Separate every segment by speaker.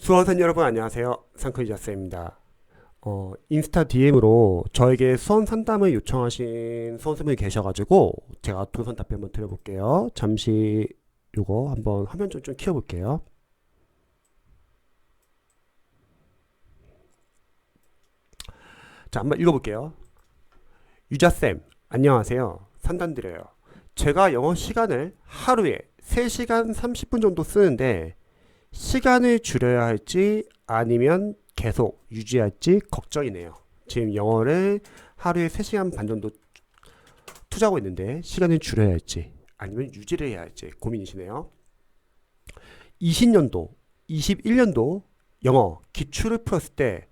Speaker 1: 수험생 여러분 안녕하세요. 상크리자스입니다. 어, 인스타 DM으로 저에게 수험 상담을 요청하신 수험생분이 계셔가지고 제가 동선 답변 한번 드려볼게요. 잠시 요거 한번 화면 좀, 좀 키워볼게요. 자, 한번 읽어볼게요. 유자쌤, 안녕하세요. 상담드려요. 제가 영어 시간을 하루에 3시간 30분 정도 쓰는데 시간을 줄여야 할지 아니면 계속 유지할지 걱정이네요. 지금 영어를 하루에 3시간 반 정도 투자하고 있는데 시간을 줄여야 할지 아니면 유지를 해야 할지 고민이시네요. 20년도, 21년도 영어 기출을 풀었을 때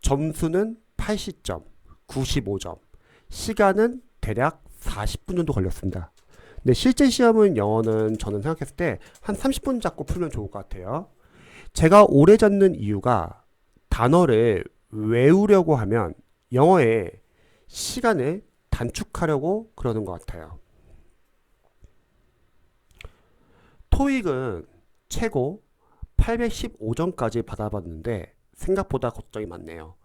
Speaker 1: 점수는 80점, 95점, 시간은 대략 40분 정도 걸렸습니다. 근데 실제 시험은 영어는 저는 생각했을 때 한 30분 잡고 풀면 좋을 것 같아요. 제가 오래 잡는 이유가 단어를 외우려고 하면 영어의 시간을 단축하려고 그러는 것 같아요. 토익은 최고 815점까지 받아봤는데 생각보다 걱정이 많네요.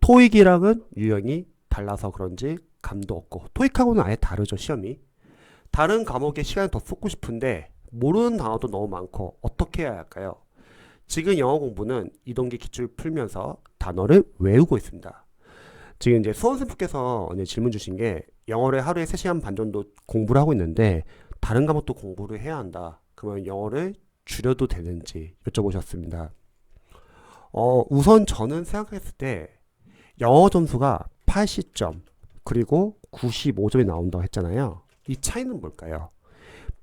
Speaker 1: 토익이랑은 유형이 달라서 그런지 감도 없고 토익하고는 아예 다르죠 시험이. 다른 과목에 시간을 더 쏟고 싶은데 모르는 단어도 너무 많고 어떻게 해야 할까요? 지금 영어 공부는 이동기 기출 풀면서 단어를 외우고 있습니다. 지금 이제 수험생분께서 이제 질문 주신 게 영어를 하루에 3시간 반 정도 공부를 하고 있는데 다른 과목도 공부를 해야 한다. 그러면 영어를 줄여도 되는지 여쭤보셨습니다. 어, 우선 저는 생각했을 때 영어 점수가 80점 그리고 95점이 나온다고 했잖아요. 이 차이는 뭘까요?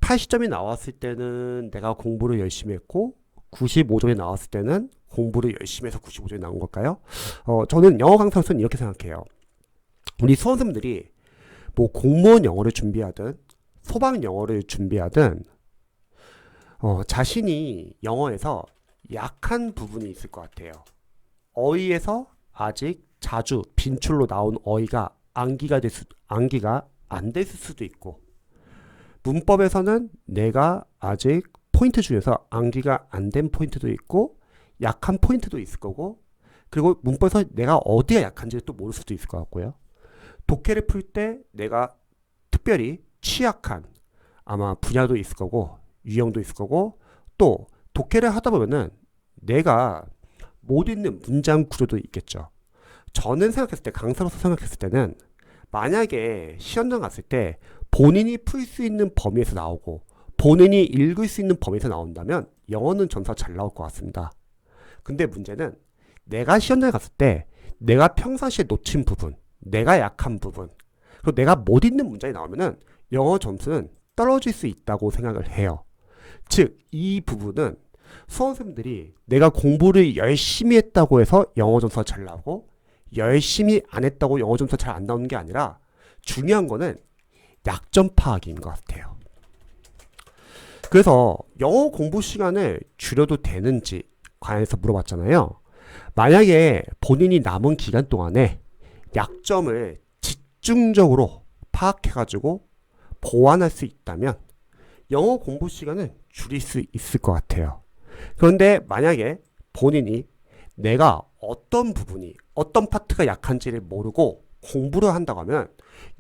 Speaker 1: 80점이 나왔을 때는 내가 공부를 열심히 했고 95점이 나왔을 때는 공부를 열심히 해서 95점이 나온 걸까요? 어, 저는 영어 강사로서는 이렇게 생각해요. 우리 수험생들이 뭐 공무원 영어를 준비하든 소방 영어를 준비하든 어, 자신이 영어에서 약한 부분이 있을 것 같아요. 어휘에서 아직 자주 빈출로 나온 어휘가 암기가 될 수, 암기가 안 됐을 수도 있고 문법에서는 내가 아직 포인트 중에서 암기가 안 된 포인트도 있고 약한 포인트도 있을 거고 그리고 문법에서 내가 어디가 약한지를 또 모를 수도 있을 것 같고요. 독해를 풀 때 내가 특별히 취약한 아마 분야도 있을 거고 유형도 있을 거고 또 독해를 하다 보면은 내가 못 읽는 문장 구조도 있겠죠. 저는 생각했을 때 강사로서 생각했을 때는 만약에 시험장 갔을 때 본인이 풀 수 있는 범위에서 나오고 본인이 읽을 수 있는 범위에서 나온다면 영어는 점수가 잘 나올 것 같습니다. 근데 문제는 내가 시험장에 갔을 때 내가 평상시에 놓친 부분, 내가 약한 부분, 그리고 내가 못 읽는 문장이 나오면은 영어 점수는 떨어질 수 있다고 생각을 해요. 즉, 이 부분은 수험생들이 내가 공부를 열심히 했다고 해서 영어 점수가 잘 나오고 열심히 안 했다고 영어 점수가 잘안 나오는 게 아니라 중요한 거는 약점 파악인 것 같아요. 그래서 영어 공부 시간을 줄여도 되는지 관해서 물어봤잖아요. 만약에 본인이 남은 기간 동안에 약점을 집중적으로 파악해가지고 보완할 수 있다면 영어 공부 시간은 줄일 수 있을 것 같아요. 그런데 만약에 본인이 내가 어떤 부분이 어떤 파트가 약한지를 모르고 공부를 한다고 하면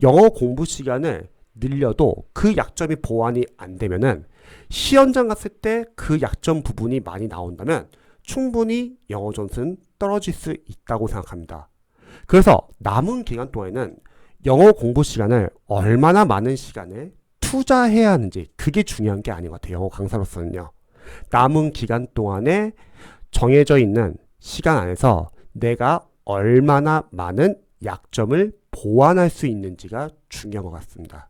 Speaker 1: 영어 공부 시간을 늘려도 그 약점이 보완이 안 되면은 시험장 갔을 때 그 약점 부분이 많이 나온다면 충분히 영어 점수는 떨어질 수 있다고 생각합니다. 그래서 남은 기간 동안에는 영어 공부 시간을 얼마나 많은 시간을 투자해야 하는지 그게 중요한 게 아닌 것 같아요. 영어 강사로서는요. 남은 기간 동안에 정해져 있는 시간 안에서 내가 얼마나 많은 약점을 보완할 수 있는지가 중요한 것 같습니다.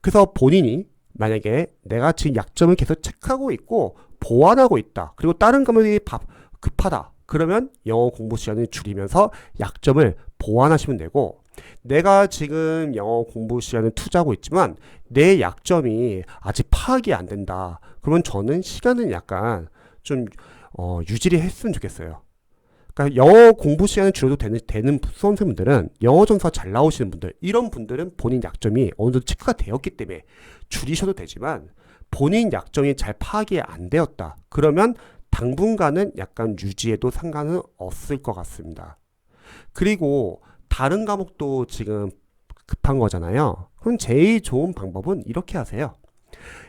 Speaker 1: 그래서 본인이 만약에 내가 지금 약점을 계속 체크하고 있고 보완하고 있다. 그리고 다른 과목이 급하다. 그러면 영어 공부 시간을 줄이면서 약점을 보완하시면 되고 내가 지금 영어 공부 시간을 투자하고 있지만 내 약점이 아직 파악이 안 된다. 그러면 저는 시간은 약간 좀 어, 유지를 했으면 좋겠어요. 그러니까 영어 공부 시간을 줄여도 되는, 되는 수험생분들은 영어 점수가 잘 나오시는 분들 이런 분들은 본인 약점이 어느 정도 체크가 되었기 때문에 줄이셔도 되지만 본인 약점이 잘 파악이 안 되었다. 그러면 당분간은 약간 유지해도 상관은 없을 것 같습니다. 그리고 다른 과목도 지금 급한 거잖아요. 그럼 제일 좋은 방법은 이렇게 하세요.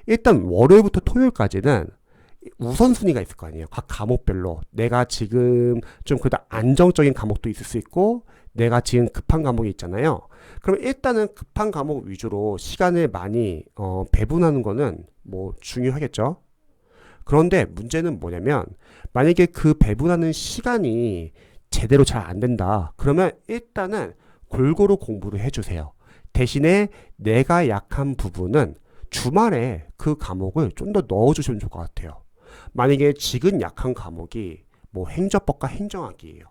Speaker 1: 일단 월요일부터 토요일까지는 우선순위가 있을 거 아니에요. 각 과목별로 내가 지금 좀 그래도 안정적인 과목도 있을 수 있고 내가 지금 급한 과목이 있잖아요. 그럼 일단은 급한 과목 위주로 시간을 많이 어, 배분하는 거는 뭐 중요하겠죠. 그런데 문제는 뭐냐면 만약에 그 배분하는 시간이 제대로 잘 안 된다. 그러면 일단은 골고루 공부를 해주세요. 대신에 내가 약한 부분은 주말에 그 과목을 좀 더 넣어주시면 좋을 것 같아요. 만약에 지금 약한 과목이 뭐 행정법과 행정학이에요.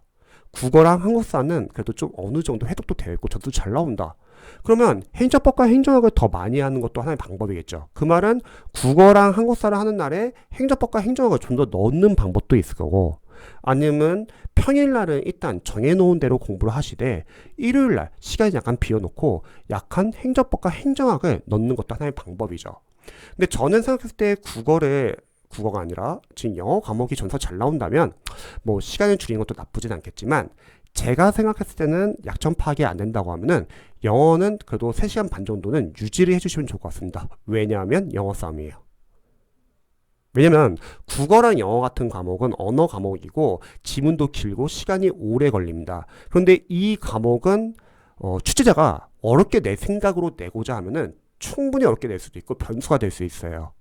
Speaker 1: 국어랑 한국사는 그래도 좀 어느 정도 해독도 되어 있고 저도 잘 나온다. 그러면 행정법과 행정학을 더 많이 하는 것도 하나의 방법이겠죠. 그 말은 국어랑 한국사를 하는 날에 행정법과 행정학을 좀 더 넣는 방법도 있을 거고 아니면 평일날은 일단 정해놓은 대로 공부를 하시되 일요일날 시간이 약간 비워놓고 약한 행정법과 행정학을 넣는 것도 하나의 방법이죠. 근데 저는 생각했을 때 국어를 국어가 아니라 지금 영어 과목이 전서 잘 나온다면 뭐 시간을 줄이는 것도 나쁘진 않겠지만 제가 생각했을 때는 약점 파악이 안 된다고 하면은 영어는 그래도 3시간 반 정도는 유지를 해주시면 좋을 것 같습니다. 왜냐하면 영어 싸움이에요. 왜냐면 국어랑 영어 같은 과목은 언어 과목이고 지문도 길고 시간이 오래 걸립니다. 그런데 이 과목은 어, 출제자가 어렵게 내 생각으로 내고자 하면은 충분히 어렵게 낼 수도 있고 변수가 될 수 있어요.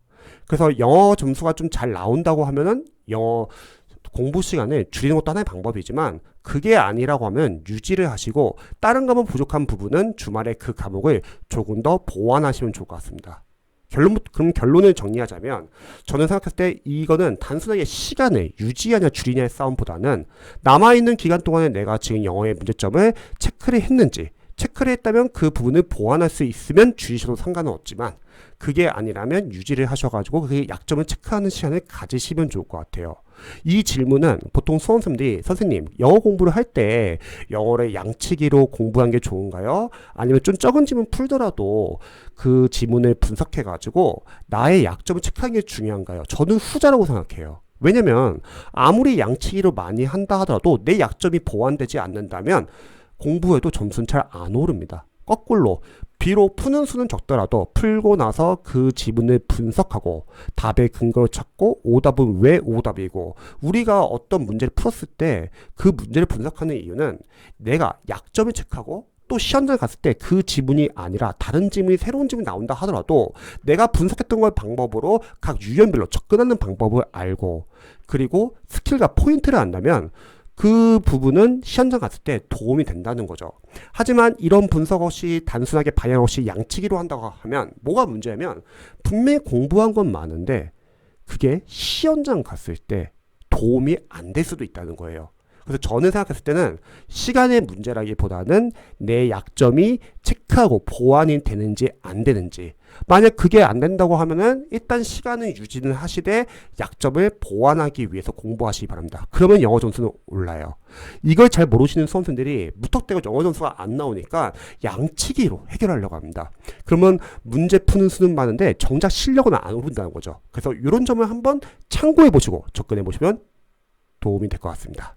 Speaker 1: 그래서 영어 점수가 좀 잘 나온다고 하면은 영어 공부 시간을 줄이는 것도 하나의 방법이지만 그게 아니라고 하면 유지를 하시고 다른 과목 부족한 부분은 주말에 그 과목을 조금 더 보완하시면 좋을 것 같습니다. 결론 그럼 결론을 정리하자면 저는 생각했을 때 이거는 단순하게 시간을 유지하냐 줄이냐의 싸움보다는 남아 있는 기간 동안에 내가 지금 영어의 문제점을 체크를 했는지 체크를 했다면 그 부분을 보완할 수 있으면 줄이셔도 상관은 없지만 그게 아니라면 유지를 하셔가지고 그게 약점을 체크하는 시간을 가지시면 좋을 것 같아요. 이 질문은 보통 수험생들이 선생님 영어 공부를 할 때 영어를 양치기로 공부한 게 좋은가요? 아니면 좀 적은 지문 풀더라도 그 지문을 분석해가지고 나의 약점을 체크하는 게 중요한가요? 저는 후자라고 생각해요. 왜냐면 아무리 양치기로 많이 한다 하더라도 내 약점이 보완되지 않는다면 공부에도 점수는 잘 안 오릅니다. 거꾸로 비록 푸는 수는 적더라도 풀고 나서 그 지문을 분석하고 답의 근거를 찾고 오답은 왜 오답이고 우리가 어떤 문제를 풀었을 때 그 문제를 분석하는 이유는 내가 약점을 체크하고 또 시험장 갔을 때 그 지문이 아니라 다른 지문이 새로운 지문이 나온다 하더라도 내가 분석했던 걸 방법으로 각 유형별로 접근하는 방법을 알고 그리고 스킬과 포인트를 안다면 그 부분은 시험장 갔을 때 도움이 된다는 거죠. 하지만 이런 분석 없이 단순하게 방향 없이 양치기로 한다고 하면 뭐가 문제냐면 분명히 공부한 건 많은데 그게 시험장 갔을 때 도움이 안 될 수도 있다는 거예요. 그래서 저는 생각했을 때는 시간의 문제라기보다는 내 약점이 체크하고 보완이 되는지 안 되는지 만약 그게 안 된다고 하면은 일단 시간은 유지는 하시되 약점을 보완하기 위해서 공부하시기 바랍니다. 그러면 영어 점수는 올라요. 이걸 잘 모르시는 수험생들이 무턱대고 영어 점수가 안 나오니까 양치기로 해결하려고 합니다. 그러면 문제 푸는 수는 많은데 정작 실력은 안 오른다는 거죠. 그래서 이런 점을 한번 참고해 보시고 접근해 보시면 도움이 될 것 같습니다.